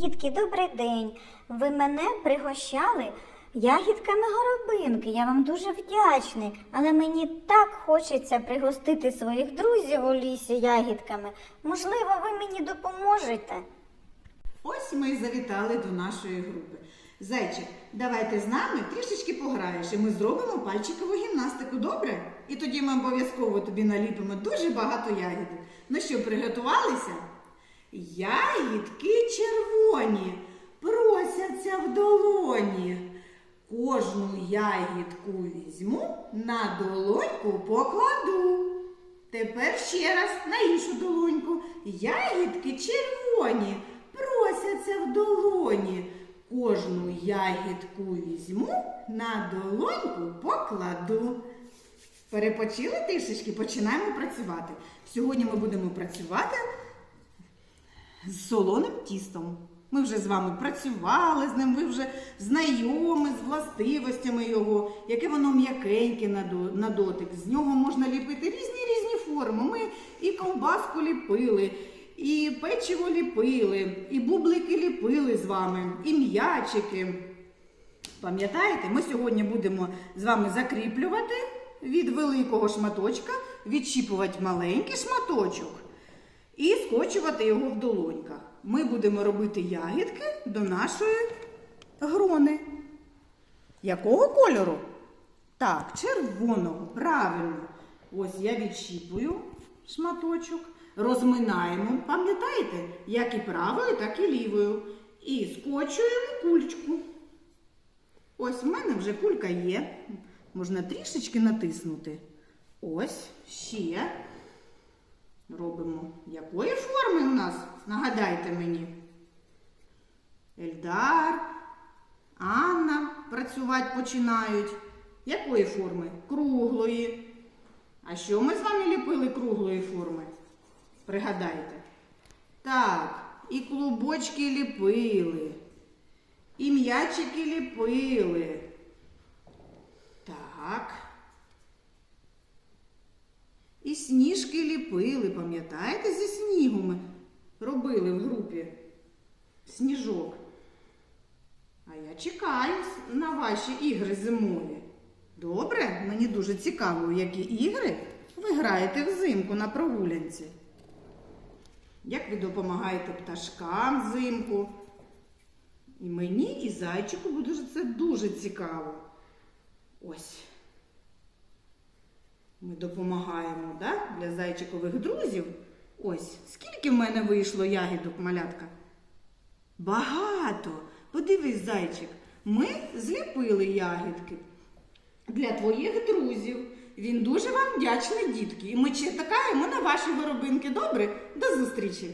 Дітки, добрий день. Ви мене пригощали ягідками горобинки. Я вам дуже вдячний. Але мені так хочеться пригостити своїх друзів у лісі ягідками. Можливо, ви мені допоможете. Ось ми і завітали до нашої групи. Зайчик, давайте з нами трішечки пограєш, і ми зробимо пальчикову гімнастику, добре? І тоді ми обов'язково тобі наліпимо дуже багато ягідок. Ну що, приготувалися? Ягідки червоні, просяться в долоні. Кожну ягідку візьму, на долоньку покладу. Тепер ще раз на іншу долоньку. Ягідки червоні, просяться в долоні. Кожну ягідку візьму, на долоньку покладу. Перепочили трішечки, починаємо працювати. Сьогодні ми будемо працювати з солоним тістом. Ми вже з вами працювали з ним, ви вже знайомі з властивостями його, яке воно м'якеньке на дотик. З нього можна ліпити різні різні форми. Ми і ковбаску ліпили, і печиво ліпили, і бублики ліпили з вами, і м'ячики. Пам'ятаєте, ми сьогодні будемо з вами закріплювати від великого шматочка, відчіпувати маленький шматочок і скочувати його в долоньках. Ми будемо робити ягідки до нашої грони. Якого кольору? Так, червоного, правильно. Ось я відщіпую шматочок, розминаємо. Пам'ятаєте, як і правою, так і лівою. І скочуємо кульчку. Ось в мене вже кулька є. Можна трішечки натиснути. Ось ще. Робимо. Якої форми у нас? Нагадайте мені. Ельдар, Анна працювати починають. Якої форми? Круглої. А що ми з вами ліпили круглої форми? Пригадайте. Так, і клубочки ліпили, і м'ячики ліпили. Так. І сніжки ліпили, пам'ятаєте, зі снігу робили в групі сніжок. А я чекаю на ваші ігри зимові. Добре, мені дуже цікаво, які ігри ви граєте взимку на прогулянці. Як ви допомагаєте пташкам взимку? І мені, і зайчику буде це дуже цікаво. Ось. Ми допомагаємо да? для зайчикових друзів. Ось, скільки в мене вийшло ягідок, малятка? Багато. Подивись, зайчик, ми зліпили ягідки для твоїх друзів. Він дуже вам вдячний, дітки. І ми чекаємо на ваші горобинки. Добре? До зустрічі!